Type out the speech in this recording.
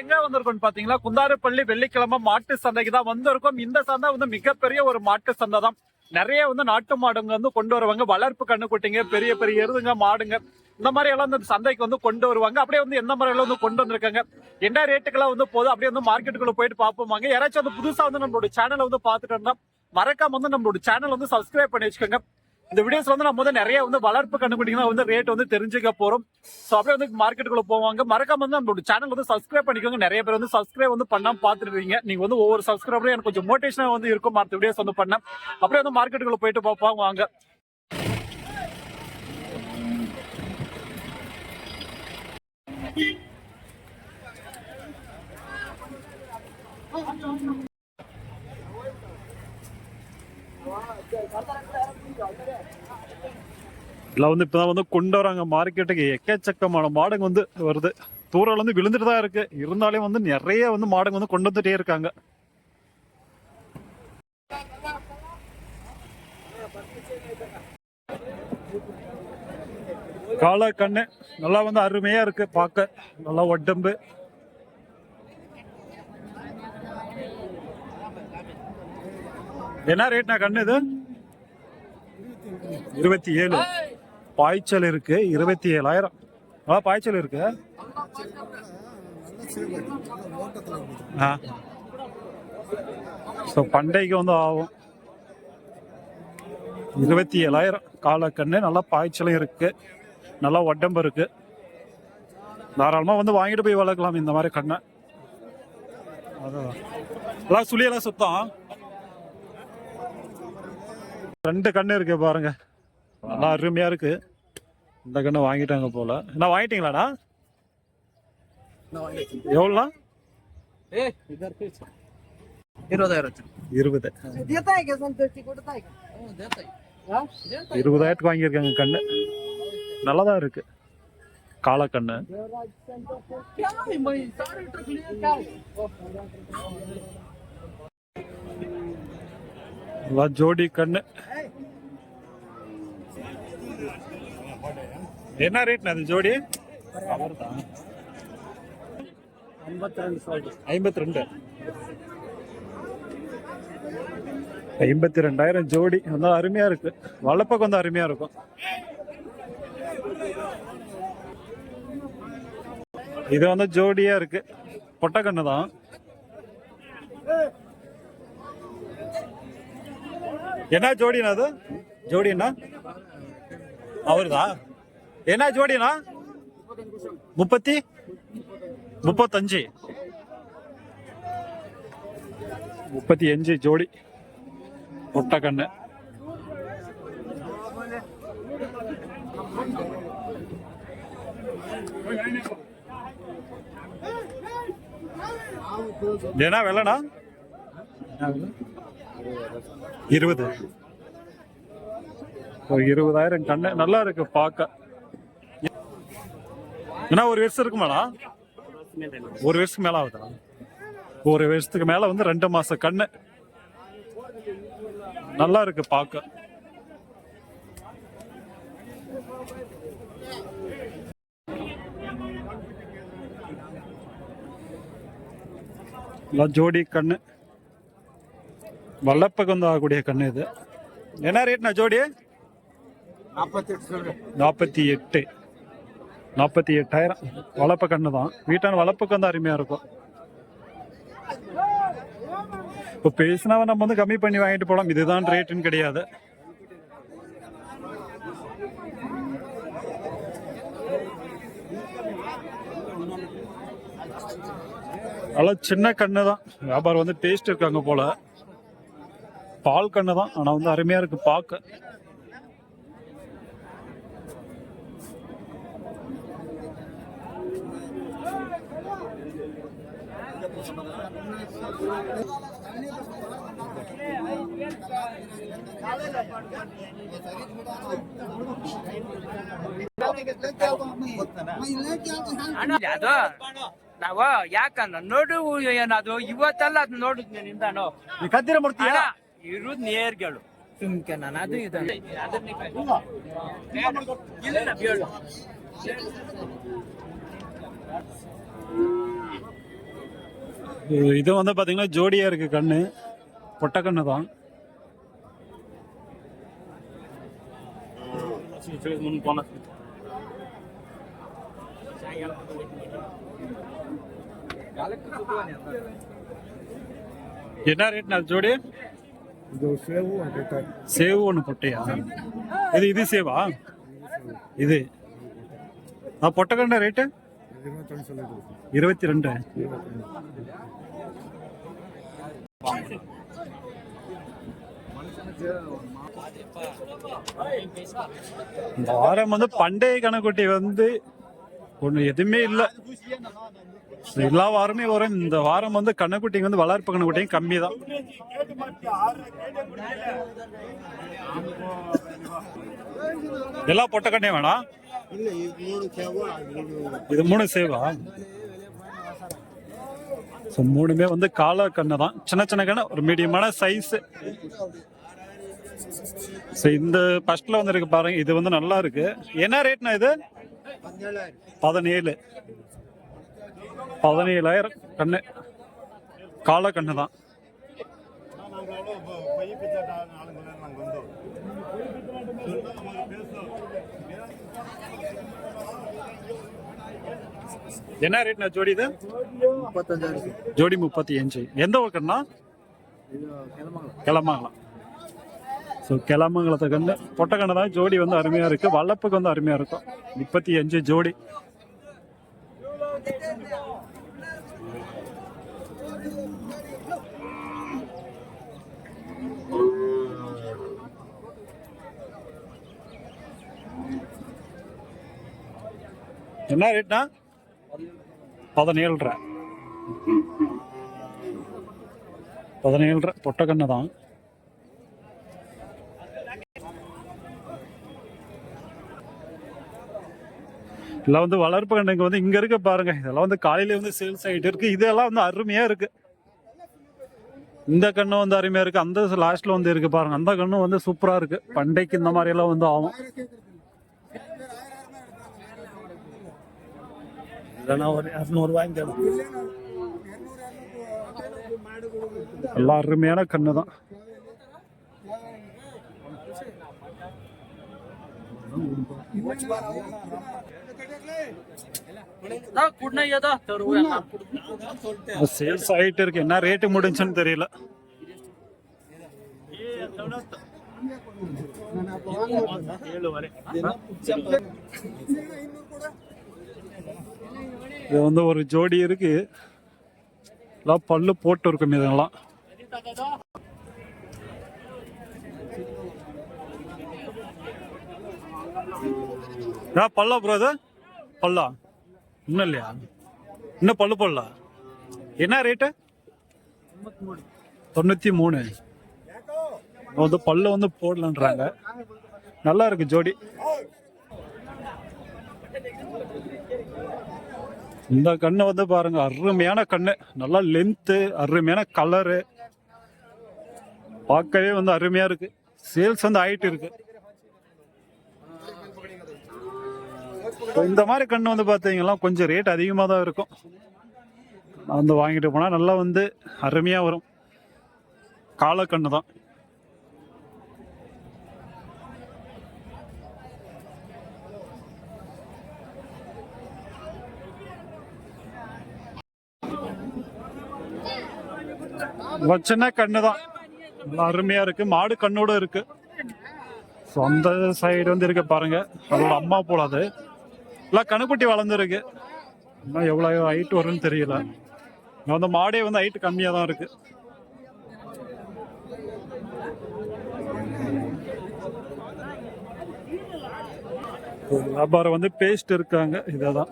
எங்க வந்திருக்கோம் பாத்தீங்களா? குந்தாரப்பள்ளி வெள்ளிக்கிழமை மாட்டு சந்தைக்கு தான் வந்திருக்கோம். இந்த சந்தை வந்து மிகப்பெரிய ஒரு மாட்டு சந்தை தான். நிறைய வந்து நாட்டு மாடுங்க வந்து கொண்டு வருவாங்க. வளர்ப்பு கண்ணுக்குட்டிங்க பெரிய பெரிய எருதுங்க மாடுங்க. இந்த மாதிரி எல்லாம் இந்த சந்தைக்கு வந்து கொண்டு வருவாங்க. அப்படியே வந்து எந்த மாதிரி எல்லாம் வந்து கொண்டு வந்திருக்காங்க? என்ன ரேட்டுக்கெல்லாம் வந்து போதும் அப்படியே வந்து மார்க்கெட்டுக்குள்ள போயிட்டு பார்ப்போமாங்க. யாராச்சும் வந்து புதுசா வந்து நம்மளோட சேனலை வந்து பார்த்துட்டு இருந்தா மறக்காம வந்து நம்மளோட சேனல் வந்து சப்ஸ்கிரைப் பண்ணி வச்சுக்கோங்க. இந்த வீடியோஸ் வந்து நம்ம வந்து நிறைய வந்து வளர்ப்பு கண்டுபிடிக்கணும். வந்து ரேட் வந்து தெரிஞ்சுக்க போறோம். ஸோ அப்படியே வந்து மார்க்கெட்டுக்குள்ள போவாங்க. மறக்காம வந்து நம்மளோட சேனல் வந்து சப்ஸ்கிரைப் பண்ணிக்கோங்க. நிறைய பேர் வந்து சப்ஸ்கிரைப் வந்து பண்ணாம பாத்துருவீங்க நீங்க வந்து ஒவ்வொரு சப்ஸ்கிரைபரும் எனக்கு கொஞ்சம் மோட்டிவேஷனா வந்து இருக்கும். மற்ற வீடியோஸ் வந்து பண்ண. அப்படியே வந்து மார்க்கெட்டுக்குள்ள போயிட்டு பார்ப்போம் வாங்க. இதெல்லாம் வந்து இப்பதான் வந்து கொண்டு வராங்க. மார்க்கெட்டுக்கு எக்கச்சக்கமான மாடுங்க வந்து வருது. தூரம் வந்து விழுந்துட்டு தான் இருக்கு. இருந்தாலே வந்து நிறைய வந்து மாடுங்க வந்து கொண்டு வந்துட்டே இருக்காங்க. காலை கண்ணு நல்லா வந்து அருமையா இருக்கு பார்க்க. நல்லா உடம்பு என்ன ரேட்னா கண்ணு இது? இருபத்தி ஏழு. பாய்ச்சல் இருக்கு இருபத்தி ஏழாயிரம். ஆ பாய்ச்சல் இருக்கு. ஆ. ஸோ பண்டைக்கு வந்து ஆகும். இருபத்தி ஏழாயிரம். காலக்கண்ணு நல்லா பாய்ச்சலும் இருக்கு. நல்லா உடம்பு இருக்கு. தாராளமாக வந்து வாங்கிட்டு போய் வளர்க்கலாம் இந்த மாதிரி கண்ணை. அதான். எல்லாம் சுழியெல்லாம் சுத்தம். ரெண்டு கண்ணு இருக்கு பாருங்க. நல்லா அருமையா இருக்கு. இந்த கண்ணு வாங்கிட்டாங்க போல. என்ன வாங்கிட்டீங்களாண்ணா எவ்வளோண்ணா? இருபதாயிரம் இருபது. இருபதாயிரத்துக்கு வாங்கியிருக்காங்க கண்ணு. நல்லதா இருக்கு. காலக்கண்ணு ஜோடி கண்ணு. என்ன ரேட்னா அது ஜோடி? ஐம்பத்தி ரெண்டு ஐம்பத்தி ரெண்டாயிரம் ஜோடி. வந்து அருமையா இருக்கு. வளர்ப்பக்கு வந்து அருமையா இருக்கும். இது வந்து ஜோடியா இருக்கு. பொட்டக்கண்ணு தான் என்ன ஜோடினா அது? ஜோடி அவருதா? என்ன ஜோடினா முப்பத்தி? முப்பத்தஞ்சு. முப்பத்தி அஞ்சு ஜோடி. முட்டை கண்ணு என்ன வெள்ளனா என்ன இருபது. ஒரு இருபதாயிரம் கண்ணு. நல்லா இருக்கு பார்க்க என்ன ஒரு வருஷம் இருக்குமாடா ஒரு வருஷத்துக்கு மேல ஆகுதா? ஒரு வருஷத்துக்கு மேல வந்து ரெண்டு மாசம் கண்ணு. நல்லா இருக்கு பார்க்க நல்லா ஜோடி கண்ணு. வல்லப்பக்கு வந்து ஆகக்கூடிய கண்ணு இது. என்ன ரேட்னா ஜோடி? நாற்பத்தி எட்டு. நாற்பத்தி எட்டாயிரம். வளர்ப்ப கண்ணு தான். வீட்டான வளர்ப்புக்கு வந்து அருமையா இருக்கும். இப்போ பேசினா நம்ம வந்து கம்மி பண்ணி வாங்கிட்டு போகலாம் இதுதான் ரேட்டுன்னு கிடையாது. நல்லா சின்ன கண்ணு தான். வியாபாரம் வந்து டேஸ்ட் இருக்காங்க போல. பால் கண்ணு தான் ஆனா வந்து அருமையா இருக்கு பார்க்க ಅದು ನಾವು ಯಾಕಂದ್ರ ನೋಡು ಏನದು ಇವತ್ತೆಲ್ಲ ಅದು ನೋಡಿದ್ನಿ ನಿಂದಾನು ಕದ್ದಿರ ಅಣ್ಣ ಇರುದ್ ನೇರ್ಗಳು ಸುಮ್ಕೆ ನಾನು ಅದು ಇದು ಇಲ್ಲ ಹೇಳು இது வந்து பாத்தீங்கன்னா ஜோடியா இருக்கு கண்ணு பொட்டை கண்ணு தான் என்ன ரேட் அது ஜோடி ಇದು ಸೇವು ಅದಕ್ಕೆ சேவு ஒன்று பொட்டையா இது இது சேவா இது ஆ பொட்டைக்கண்டா ரேட்டு இருபத்தி ரெண்டு வாரம் வந்து பண்டைய கணக்குட்டி வந்து ஒன்று எதுவுமே இல்லை எல்லா வாரமே வரும். இந்த வாரம் வந்து கண்ணக்குட்டிங்க வந்து வளர்ப்பு கண்ணக்குட்டியும் கம்மி தான் எல்லா பொட்டக்கண்ணையும் வேணாம் இது மூணு சேவா? ஸோ மூணுமே வந்து கால கண்ணு தான் சின்ன சின்ன கண்ணு ஒரு மீடியமான சைஸ் ஸோ இந்த ஃபர்ஸ்ட்ல வந்து இருக்கு பாருங்க. இது வந்து நல்லா இருக்கு. என்ன ரேட்னா இது? பதினேழு. பதினேழாயிரம் கண்ணு. கால கண்ணு தான். என்ன ரேட்னா ஜோடி இது? முப்பத்தஞ்சாயிரம் ஜோடி முப்பத்தி அஞ்சு எந்த ஊர் கண்ணா? கிளமாங்கலாம் ஸோ கிளமங்கலத்தை கண்டு பொட்டக்கண்ணை தான். ஜோடி வந்து அருமையாக இருக்குது வல்லப்புக்கு வந்து அருமையாக இருக்கும். முப்பத்தி அஞ்சு ஜோடி. என்ன ரேட்னா பதினேழரை. பதினேழரை. பொட்டக்கண்ணு தான் இதெல்லாம் வந்து வளர்ப்பு கண்ணுங்க வந்து இங்கே இருக்க பாருங்க. இதெல்லாம் வந்து காலையில வந்து சேல்ஸ் ஆகிட்டு இருக்கு. இதெல்லாம் வந்து அருமையாக இருக்கு. இந்த கண்ணும் வந்து அருமையாக இருக்கு. அந்த லாஸ்ட்ல வந்து இருக்கு பாருங்க. அந்த கண்ணும் வந்து சூப்பராக இருக்கு. பண்டைக்கு இந்த மாதிரி எல்லாம் வந்து ஆகும். எல்லாம் அருமையான கண்ணு தான் சேல்ஸ் ஆகிட்டு இருக்கு. என்ன ரேட்டு முடிஞ்சுன்னு தெரியல. இது வந்து ஒரு ஜோடி இருக்கு. எல்லாம் பல்லு போட்டு இருக்கும் இதெல்லாம். ஏன் பல்லா ப்ரோ பல்லா. இன்னும் இல்லையா? இன்னும் பல்லு போடல. என்ன ரேட்டு தொண்ணூத்தி மூணு. வந்து பல்லு வந்து போடலன்றாங்க. நல்லா இருக்கு ஜோடி. இந்த கண்ணு வந்து பாருங்க அருமையான கண்ணு. நல்லா லென்த்து அருமையான கலரு பார்க்கவே வந்து அருமையா இருக்கு. சேல்ஸ் வந்து ஆயிட்டு இருக்கு. இந்த மாதிரி கண்ணு வந்து பார்த்தீங்கன்னா கொஞ்சம் ரேட் அதிகமாக தான் இருக்கும். வந்து வாங்கிட்டு போனால் நல்லா வந்து அருமையாக வரும். காலக்கண்ணு தான் வச்சுன்னா கண்ணு தான் நல்லா அருமையா இருக்கு. மாடு கண்ணோட இருக்கு. ஸோ அந்த சைடு வந்து இருக்க பாருங்க. அதோட அம்மா போல அது. எல்லாம் கணுக்குட்டி வளர்ந்துருக்கு. இன்னும் எவ்வளோ ஹைட் வரும்னு தெரியல. அந்த வந்து மாடே வந்து ஹைட் கம்மியாக தான் இருக்கு. வியாபாரம் வந்து பேஸ்ட் இருக்காங்க இதை தான்